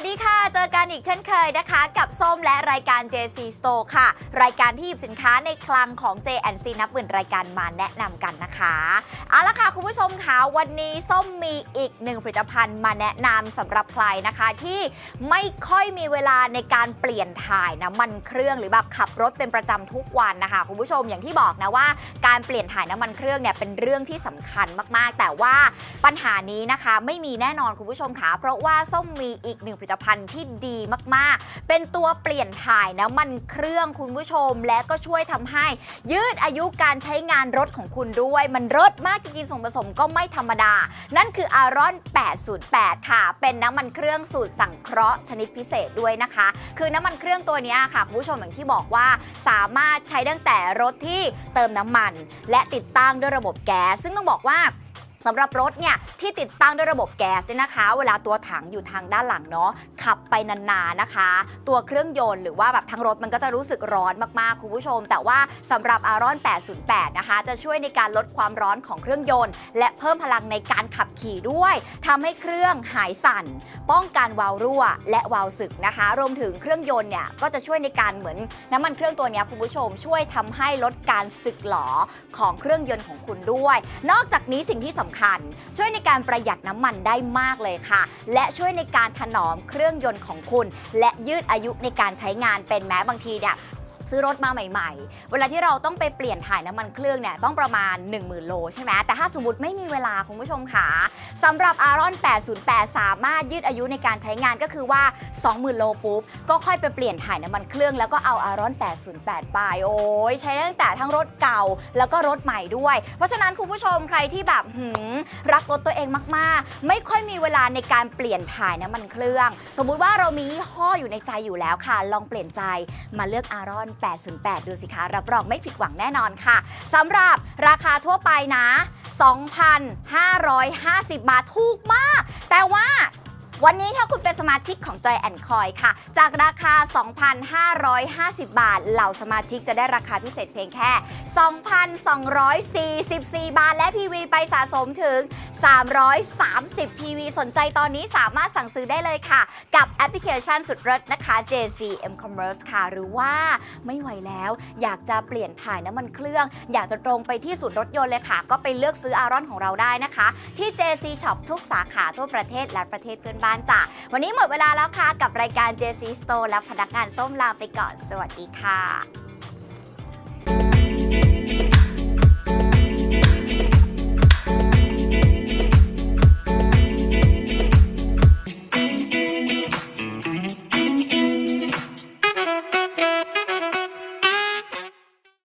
สวัสดีค่ะ เจอกันอีกเช่นเคยนะคะ กับส้มและรายการ JC Store ค่ะ รายการที่หยิบสินค้าในคลังของ J&C นับหมื่นรายการมาแนะนำกันนะคะ เอาละค่ะ ผู้ชมคะวันนี้ส้มมีอีกหนึ่งผลิตภัณฑ์มาแนะนำสำหรับใครนะคะ ที่ไม่ค่อยมีเวลาในการเปลี่ยนถ่ายน้ำมันเครื่องหรือแบบขับรถเป็นประจำทุกวันนะคะคุณผู้ชมอย่างที่บอกนะว่า การเปลี่ยนถ่ายน้ำมันเครื่องเนี่ยเป็นเรื่องที่สำคัญมากๆ แต่ว่าปัญหานี้นะคะไม่มีแน่นอนคุณผู้ชมคะเพราะว่าส้มมีอีกหนึ่งผลิตภัณฑ์ที่ดีมากๆ เป็นตัวเปลี่ยนถ่ายน้ำมันเครื่องคุณผู้ชม และก็ช่วยทำให้ยืดอายุการใช้งานรถของคุณด้วย มันรถมากจริงๆส่วนผสมก็ไม่ธรรมดา นั่นคืออารอน 808 ค่ะ เป็นน้ำมันเครื่องสูตรสังเคราะห์ชนิดพิเศษด้วยนะคะ คือน้ำมันเครื่องตัวนี้ค่ะคุณผู้ชมอย่างที่บอกว่า สามารถใช้ตั้งแต่รถที่เติมน้ำมัน และติดตั้งด้วยระบบแก๊สซึ่งต้องบอกว่าสำหรับรถเนี่ยที่ติดตั้งด้วยระบบแก๊สเนี่ยนะคะ เวลาตัวถังอยู่ทางด้านหลังเนาะ ขับไปนานๆนะคะ ตัวเครื่องยนต์หรือว่าแบบทั้งรถมันก็จะรู้สึกร้อนมากๆคุณผู้ชม แต่ว่าสำหรับอารอน 808 นะคะ จะช่วยในการลดความร้อนของเครื่องยนต์ และเพิ่มพลังในการขับขี่ด้วยทำให้เครื่องหายสั่น ป้องกันวาล์วรั่ว และวาล์วสึกนะคะ รวมถึงเครื่องยนต์เนี่ยก็จะช่วยในการเหมือนน้ำมันเครื่องตัวนี้คุณผู้ชม ช่วยทำให้ลดการสึกหลอของเครื่องยนต์ของคุณด้วย นอกจากนี้สิ่งที่สำคัญ ช่วยในการประหยัดน้ำมันได้มากเลยค่ะ และช่วยในการถนอมเครื่องยนต์ของคุณ และยืดอายุในการใช้งานเป็นแม้บางทีเนี่ย ซื้อรถมาใหม่ ๆ เวลาที่เราต้องไปเปลี่ยนถ่ายน้ำมันเครื่องเนี่ยต้องประมาณ 10,000 โลใช่ไหมแต่ถ้าสมมติไม่มีเวลาคุณผู้ชมค่ะสำหรับ a r o n 808 สามารถยืดอายุในการใช้งานก็คือว่า 20,000 โลปุ๊บ ก็ค่อยไปเปลี่ยนถ่ายน้ำมันเครื่องแล้วก็เอา a r o n 808 ไปโอ้ยใช้ตั้งแต่ทั้งรถเก่าแล้วก็รถใหม่ด้วย เพราะฉะนั้นคุณผู้ชมใครที่แบบหืมรักรถตัวเองมาก ๆ ไม่ค่อยมีเวลาในการเปลี่ยนถ่ายน้ำมันเครื่อง สมมุติว่าเรามียี่ห้ออยู่ในใจอยู่แล้วค่ะ ลองเปลี่ยนใจมาเลือก a r o n 808 ดูสิคะ รับรองไม่ผิดหวังแน่นอนค่ะสำหรับราคาทั่วไปนะ 2,550 บาทถูกมาก แต่ว่าวันนี้ถ้าคุณเป็นสมาชิกของ Joy and Coin ค่ะ จากราคา 2,550 บาท เหล่าสมาชิกจะได้ราคาพิเศษเพียงแค่ 2,244 บาท และ PV ไปสะสมถึง 330 PV สนใจตอนนี้สามารถสั่งซื้อได้เลยค่ะ กับแอปพลิเคชันสุดเลิศนะคะ JCM Commerce ค่ะ หรือว่าไม่ไหวแล้ว อยากจะเปลี่ยนถ่ายน้ำมันเครื่อง อยากจะตรงไปที่ศูนย์รถยนต์เลยค่ะ ก็ไปเลือกซื้ออารอนของเราได้นะคะ ที่ JC Shop ทุกสาขาทั่วประเทศและประเทศเพื่อนบ้านจ้ะวันนี้หมดเวลาแล้วค่ะ กับรายการ JC Store และพนักงานส้มลาไปก่อน สวัสดีค่ะ